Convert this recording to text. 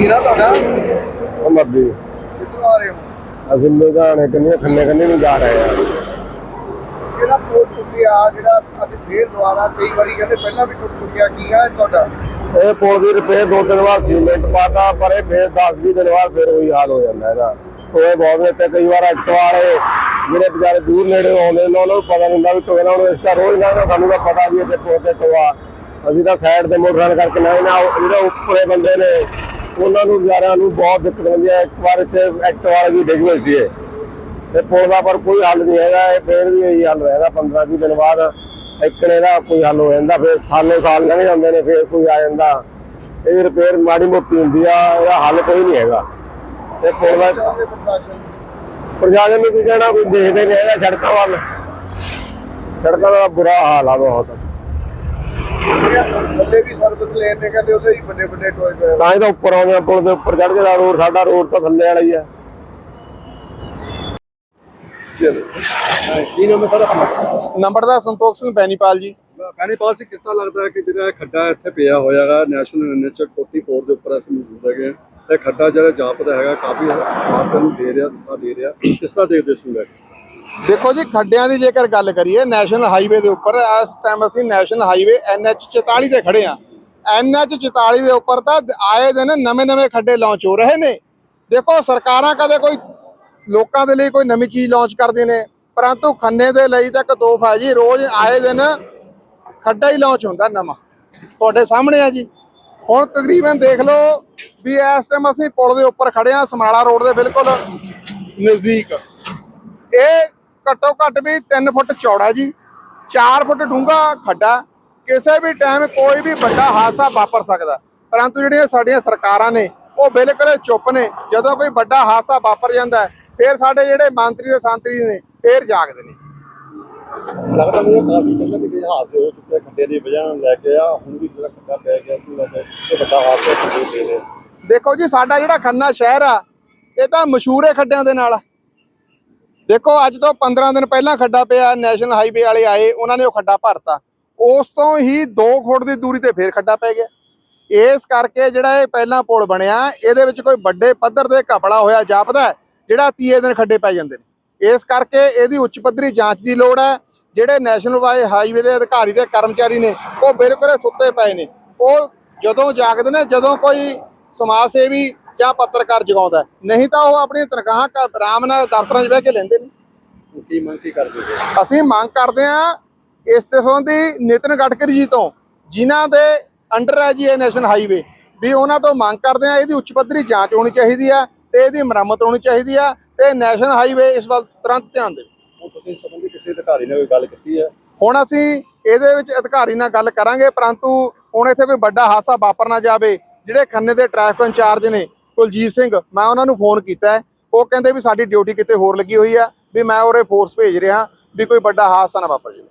ਨਾ ਤੁਹਾਡਾ? ਉਹ ਮਰਦੀ ਕਿੱਥੋਂ ਆ ਰਹੇ ਹੋ? ਅਸੀਂ ਲੁਧਿਆਣੇ ਕੰਨੀ ਖੰਨੇ ਕੰਨੀ ਨੂੰ ਜਾ ਰਹੇ ਹਾਂ। ਜਿਹੜਾ ਪੁਲ ਟੁੱਟਿਆ ਜਿਹੜਾ ਅੱਜ ਫੇਰ ਦੁਬਾਰਾ ਕਈ ਵਾਰੀ ਕਹਿੰਦੇ ਪਹਿਲਾਂ ਵੀ ਟੁੱਟ ਚੁੱਕਿਆ ਕੀ ਹੈ ਤੁਹਾਡਾ? ਇਹ ਪੁਲ ਦੀ ਰਿਪੇਅਰ ਦੋ ਦਿਨ ਬਾਅਦ ਸੀਮੈਂਟ ਪਾਤਾ ਪਰ ਇਹ ਫੇਰ 10 20 ਦਿਨ ਬਾਅਦ ਫੇਰ ਉਹੀ ਹਾਲ ਹੋ ਜਾਂਦਾ ਹੈਗਾ। ਟੋਏ ਬਹੁਤ ਨੇ ਤੇ ਕਈ ਵਾਰ ਐਕਟੋ ਵਾਲੇ ਜਿਹੜੇ ਵਿਚਾਰੇ ਦੂਰ ਨੇੜੇ ਆਉਂਦੇ ਨੇ ਉਹਨਾਂ ਨੂੰ ਪਤਾ ਨਹੀਂ ਹੁੰਦਾ ਵੀ ਟੋਏ ਨਾਲ ਇਸ ਦਾ ਰੋਜ਼ ਨਾ ਸਾਨੂੰ ਤਾਂ ਪਤਾ ਵੀ ਇੱਥੇ ਪੁਲ ਤੇ ਟੋਆ ਅਸੀਂ ਤਾਂ ਸਾਈਡ ਤੇ ਮੋਟਰਾਂ ਕਰਕੇ ਨਾ ਨਾ ਉਹ ਜਿਹੜੇ ਉੱਪਰੇ ਬੰਦੇ ਨੇ ਉਹਨਾਂ ਨੂੰ ਵਿਚਾਰਿਆਂ ਨੂੰ ਬਹੁਤ ਦਿੱਕਤ ਹੁੰਦੀ ਹੈ। ਇੱਕ ਵਾਰ ਇੱਥੇ ਐਕਟੋ ਵਾਲੇ ਵੀ ਡਿੱਗ ਹੋਏ ਸੀ ਤੇ ਪੁਲ ਦਾ ਪਰ ਕੋਈ ਹੱਲ ਨਹੀਂ ਹੈਗਾ। ਇਹ ਫੇਰ ਵੀ ਇਹੀ ਹੱਲ ਹੋਏਗਾ 15 20 ਦਿਨ ਬਾਅਦ ਇੱਕਣੇ ਦਾ ਕੋਈ ਹੱਲ ਹੋ ਜਾਂਦਾ। ਫੇਰ ਸਾਲੋਂ ਸਾਲ ਲੰਘ ਜਾਂਦੇ ਨੇ, ਫੇਰ ਕੋਈ ਆ ਜਾਂਦਾ। ਇਹ ਰਿਪੇਅਰ ਮਾੜੀ ਮੋਟੀ ਹੁੰਦੀ ਆ, ਇਹਦਾ ਹੱਲ ਕੋਈ ਨਹੀਂ ਹੈਗਾ। ਤੇ ਪੁਲ ਦਾ ਪ੍ਰਸ਼ਾਸਨ ਨੂੰ ਕੀ ਕਹਿਣਾ? ਕੋਈ ਦੇਖਦੇ ਨਹੀਂ ਹੈਗਾ ਸੜਕਾਂ ਵੱਲ। ਸੜਕਾਂ ਦਾ ਬੁਰਾ ਹਾਲ ਆ ਬਹੁਤ। ਥੱਲੇ ਵੀ ਸਰਵਿਸ ਲੈਣ ਨੇ ਕਹਿੰਦੇ ਉਹਦੇ ਹੀ ਵੱਡੇ ਵੱਡੇ ਟੋਏ ਪਏ ਤਾਂ ਹੀ ਤਾਂ ਉੱਪਰ ਆਉਂਦੇ ਆ ਪੁਲ ਦੇ ਉੱਪਰ ਚੜ ਕੇ ਦਾ ਰੋਡ ਸਾਡਾ ਰੋਡ ਤਾਂ ਥੱਲੇ ਵਾਲਾ ਹੀ ਆ। ਕੀ ਨਾਮ ਹੈ ਸਾਡਾ ਨੰਬਰਦਾਰ ਸੰਤੋਖ ਸਿੰਘ ਬੈਨੀਪਾਲ ਜੀ ਬੈਨੀਪਾਲ ਸਿੰਘ ਕਿਸ ਤਰ੍ਹਾਂ ਲੱਗਦਾ ਕਿ ਜਿਹੜਾ ਖੱਡਾ ਇੱਥੇ ਪਿਆ ਹੋਇਆਗਾ ਨੈਸ਼ਨਲ ਐਨਐਚ 44 ਦੇ ਉੱਪਰ ਅਸੀਂ ਮੌਜੂਦ ਹੈਗੇ ਇਹ ਖੱਡਾ ਜਿਹੜਾ ਜਾਪਦਾ ਹੈਗਾ, ਕਾਫੀ ਹਾਦਸੇ ਦੇ ਰਿਹਾ, ਸੁੱਤਾ ਦੇ ਰਿਹਾ। ਕਿਸ ਤਰ੍ਹਾਂ ਦੇਖਦੇ ਹੋ ਦੇਖੋ ਜੀ, ਖੱਡਿਆਂ ਦੀ ਜੇਕਰ ਗੱਲ ਕਰੀਏ ਨੈਸ਼ਨਲ ਹਾਈਵੇ ਦੇ ਉੱਪਰ, ਇਸ ਟਾਈਮ ਅਸੀਂ ਨੈਸ਼ਨਲ ਹਾਈਵੇ NH 44 ਤੇ ਖੜੇ ਆ NH 44 ਦੇ ਉੱਪਰ ਤਾਂ ਆਏ ਦਿਨ ਨਵੇਂ-ਨਵੇਂ ਖੱਡੇ ਲਾਂਚ ਹੋ ਰਹੇ ਨੇ। ਦੇਖੋ, ਸਰਕਾਰਾਂ ਕਦੇ ਕੋਈ ਲੋਕਾਂ ਦੇ ਲਈ ਕੋਈ ਨਵੀਂ ਚੀਜ਼ ਲਾਂਚ ਕਰਦੀਆਂ ਨੇ, ਪਰੰਤੂ ਖੰਨੇ ਦੇ ਲਈ ਤਾਂ ਇੱਕ ਤੋਹਫਾ ਜੀ, ਰੋਜ਼ ਆਏ ਦਿਨ ਖੱਡਾ ਹੀ ਲਾਂਚ ਹੁੰਦਾ ਨਵਾਂ। ਤੁਹਾਡੇ ਸਾਹਮਣੇ ਆ ਜੀ। ਹੁਣ ਤਕਰੀਬਨ ਦੇਖ ਲਓ ਵੀ ਇਸ ਟਾਈਮ ਅਸੀਂ ਪੁਲ ਦੇ ਉੱਪਰ ਖੜੇ ਆ ਸਮਰਾਲਾ ਰੋਡ ਦੇ ਬਿਲਕੁਲ ਨਜ਼ਦੀਕ। ਇਹ ਘੱਟੋ ਘੱਟ ਵੀ 3 ਫੁੱਟ ਚੌੜਾ ਜੀ 4 ਫੁੱਟ ਡੂੰਘਾ ਖੱਡਾ ਕਿਸੇ ਵੀ ਟਾਈਮ ਕੋਈ ਵੀ ਵੱਡਾ ਹਾਦਸਾ ਵਾਪਰ ਸਕਦਾ। ਪਰੰਤੂ ਜਿਹੜੀਆਂ ਸਾਡੀਆਂ ਸਰਕਾਰਾਂ ਨੇ ਉਹ ਬਿਲਕੁਲ ਚੁੱਪ ਨੇ। ਜਦੋਂ ਕੋਈ ਵੱਡਾ ਹਾਦਸਾ ਵਾਪਰ ਜਾਂਦਾ ਫਿਰ ਸਾਡੇ ਜਿਹੜੇ ਮੰਤਰੀ ਤੇ ਸੰਤਰੀ ਨੇ ਫਿਰ ਜਾਗਦੇ ਨੇ। ਲੱਗਦਾ ਨਹੀਂ ਕਾਫੀ ਪਹਿਲਾਂ ਵੀ ਹਾਦਸੇ ਹੋ ਚੁੱਕੇ ਖੱਡੇ ਦੀ ਵਜ੍ਹਾ ਨਾਲ ਲੈ ਕੇ ਆ ਹੁਣ ਵੀ ਜਿਹੜਾ ਖੱਡਾ ਪੈ ਗਿਆ ਸੀ ਲੈ ਕੇ ਇਹ ਵੱਡਾ ਹਾਦਸਾ ਹੋ। ਦੇਖੋ ਜੀ ਸਾਡਾ ਜਿਹੜਾ ਖੰਨਾ ਸ਼ਹਿਰ ਆ ਇਹ ਤਾਂ ਮਸ਼ਹੂਰ ਹੈ ਖੱਡਿਆਂ ਦੇ ਨਾਲ। ਦੇਖੋ, ਅੱਜ ਤੋਂ 15 ਦਿਨ ਪਹਿਲਾਂ ਖੱਡਾ ਪਿਆ, ਨੈਸ਼ਨਲ ਹਾਈਵੇ ਵਾਲੇ ਆਏ, ਉਹਨਾਂ ਨੇ ਉਹ ਖੱਡਾ ਭਰਤਾ। ਉਸ ਤੋਂ ਹੀ 2 ਫੁੱਟ ਦੀ ਦੂਰੀ ਤੇ ਫੇਰ ਖੱਡਾ ਪੈ ਗਿਆ। ਇਸ ਕਰਕੇ ਜਿਹੜਾ ਇਹ ਪਹਿਲਾਂ ਪੁਲ ਬਣਿਆ, ਇਹਦੇ ਵਿੱਚ ਕੋਈ ਵੱਡੇ ਪੱਧਰ ਤੇ ਘਪਲਾ ਹੋਇਆ, ਜਾਪਦਾ ਜਿਹੜਾ ਤੀਏ ਦਿਨ ਖੱਡੇ ਪੈ ਜਾਂਦੇ ਨੇ। ਇਸ ਕਰਕੇ ਇਹਦੀ ਉੱਚ ਪੱਧਰੀ ਜਾਂਚ ਦੀ ਲੋੜ ਹੈ। ਜਿਹੜੇ ਨੈਸ਼ਨਲ ਵਾਈ ਹਾਈਵੇ ਦੇ ਅਧਿਕਾਰੀ ਤੇ ਕਰਮਚਾਰੀ ਨੇ, ਉਹ ਬਿਲਕੁਲ ਹੀ ਸੁੱਤੇ ਪਏ ਨੇ। ਉਹ ਜਦੋਂ ਜਾਗਦੇ ਨੇ, ਜਦੋਂ ਕੋਈ ਸਮਾਜ ਸੇਵੀ ਜਾਂ ਪੱਤਰਕਾਰ ਜਗਾਉਂਦਾ ਹੈ। ਨਹੀਂ ਤਾਂ ਉਹ ਆਪਣੀ ਤਨਖਾਹਾਂ ਕ- ਆਰਾਮ ਨਾਲ ਦਫ਼ਤਰਾਂ 'ਚ ਬਹਿ ਕੇ ਲੈਂਦੇ ਨੇ। ਕੀ ਮੰਗ ਕੀ ਕਰਦੇ ਹੋ? ਅਸੀਂ ਮੰਗ ਕਰਦੇ ਹਾਂ ਇਸ ਤੇ ਸੰਬੰਧੀ ਨਿਤਨ ਗਡਕਰੀ ਜੀ ਤੋਂ ਜਿਨ੍ਹਾਂ ਦੇ ਅੰਡਰ ਹੈ ਜੀ ਇਹ ਨੈਸ਼ਨਲ ਹਾਈਵੇ ਵੀ ਉਹਨਾਂ ਤੋਂ ਮੰਗ ਕਰਦੇ ਹਾਂ ਇਹਦੀ ਉੱਚ ਪੱਧਰੀ ਜਾਂਚ ਹੋਣੀ ਚਾਹੀਦੀ ਆ ਤੇ ਇਹਦੀ ਮੁਰੰਮਤ ਹੋਣੀ ਚਾਹੀਦੀ ਆ ਤੇ ਨੈਸ਼ਨਲ ਹਾਈਵੇ ਇਸ ਵੱਲ ਤੁਰੰਤ ਧਿਆਨ ਦੇਵੇ। ਹੁਣ ਤੁਸੀਂ ਸੰਬੰਧੀ ਕਿਸੇ ਅਧਿਕਾਰੀ ਨਾਲ ਕੋਈ ਗੱਲ ਕੀਤੀ ਹੈ? ਹੁਣ ਅਸੀਂ ਇਹਦੇ ਵਿੱਚ ਅਧਿਕਾਰੀ ਨਾਲ ਗੱਲ ਕਰਾਂਗੇ ਪਰੰਤੂ ਹੁਣ ਇੱਥੇ ਕੋਈ ਵੱਡਾ ਹਾਦਸਾ ਵਾਪਰ ਨਾ ਜਾਵੇ ਜਿਹੜੇ ਖੰਨੇ ਦੇ ਟ੍ਰੈਫਿਕ ਇੰਚਾਰਜ ਨੇ ਕੁਲਜੀਤ ਸਿੰਘ, ਮੈਂ ਉਹਨਾਂ ਨੂੰ ਫੋਨ ਕੀਤਾ ਉਹ ਕਹਿੰਦੇ ਵੀ ਸਾਡੀ ਡਿਊਟੀ ਕਿਤੇ ਹੋਰ ਲੱਗੀ ਹੋਈ ਆ ਵੀ ਮੈਂ ਉਹਰੇ ਫੋਰਸ ਭੇਜ ਰਿਹਾ, ਵੀ ਕੋਈ ਵੱਡਾ ਹਾਦਸਾ ਨਾ ਵਾਪਰ ਜਾਵੇ।